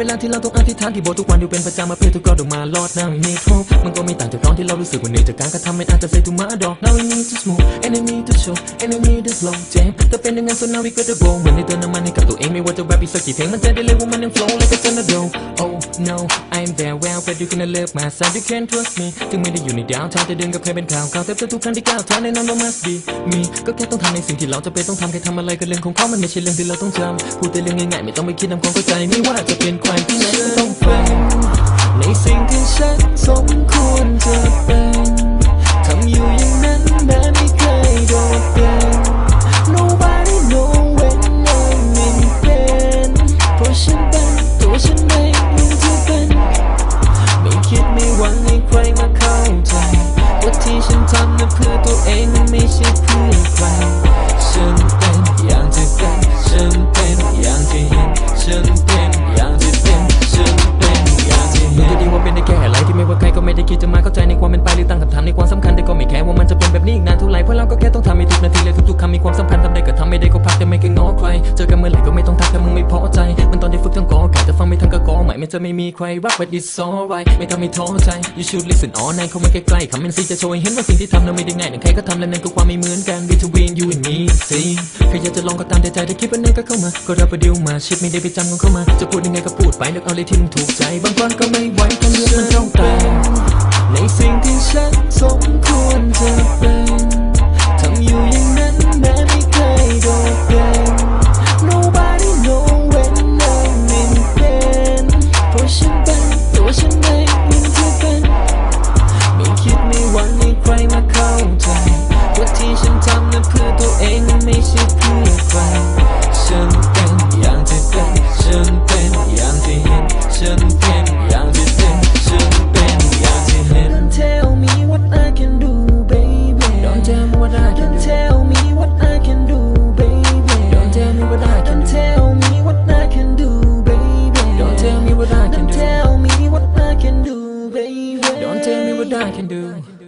เวลาที่เราต้องอธิษฐานที่โบสถ์ทุกวันอยู่เป็นประจำมาเพื่อทุกกอดออกมาลอดนั่งมีทุกมันก็ไม่ต่างจากอนที่เรารู้สึกว่าเหนื่อยจากการกระทำไม่อาจจะ say to my dog now we need to smoke and I need to show and I need to slow jam แต่เป็นอย่างนั้น so now we got to go เหมือนได้เติมน้ำมันให้กับตัวเองไม่ว่าจะแรปอีกสักกี่เพลงมันจะได้เลยว่ามันยัง flow like a tornado oh no I'm there well but you gonna love my side you can't trust me ถึงไม่ได้อยู่ในดาวทางแต่เดินกับใครเป็นข่าวข่าวแต่ทุกครั้งที่ก้าวเท้าแน่นอนว่า must be me ก็แค่ต้องทำในสิ่งที่เราจะเป็นต้องทำแค่ทำอะไรก็เรื่องของเขามันไม่ใช่เรื่องที่เราต้องจำพูดแต่เรื่องง่ายๆไม่ต้องไปคิดทำความเข้าใจไม่ว่าจะเป็นใครที่ไหนต้องเป็นในสิ่งที่ฉันสมควรจะ ตัวฉันเองมันจะเป็นไม่คิดไม่หวังให้ใครมาเข้าใจว่าที่ฉันทำนั้นเพื่อตัวเองมันไม่ใช่เพื่อใคร ฉันเป็นอย่างที่เป็นฉันเป็นอย่างที่เห็นฉันเป็นอย่างที่เป็นฉันเป็นอย่างที่เห็นรู้ดีว่าเป็นได้แค่อะไรที่ไม่ว่าใครก็ไม่ได้คิดจะมาเข้าใจในความเป็นไปหรือตั้งคำถามในความสำคัญแต่ก็ไม่แค่ว่ามันจะเป็นแบบนี้อีกนานเท่าไหร่เพราะเราก็แค่ต้องทำให้ทุกนาทีและทุกๆคำมีความสำคัญ ฟังไม่ทันก็กอใหม่มันจะไม่มีใครรัก but it's alright ไม่ทำให้ท้อใจ you should listen all night เข้ามาใกล้ๆคำเป็นซีจะโชว์ให้เห็นว่าสิ่งที่ทำนั้นไม่ได้ง่ายแต่ใครก็ทำและนั่นคือความไม่เหมือนกัน between you and me see ใครอยากจะลองก็ตามแต่ใจถ้าคิดว่านั่นก็เข้ามา ก็รับประเดี๋ยวมาชิดไม่ได้ไปจำกันเข้ามา จะพูดยังไงก็พูดไปเลือกเอาเลยที่มันถูกใจ บางครั้งก็ไม่ไหวต้องเลือกมันต้องแต่ในสิ่งที่ฉัน ที่ฉันทำนั้นเพื่อตัวเองไม่ใช่เพื่อใครฉันเป็นอย่างที่เป็นฉันเป็นอย่างที่เห็นฉันเป็นอย่างที่เป็นฉันเป็นอย่างที่เห็น Don't tell me what I can do baby Don't tell me what I can do Don't tell me what I can do baby Don't tell me what I can do Don't tell me what I can do baby Don't tell me what I can do Don't tell me what I can do baby Don't tell me what I can do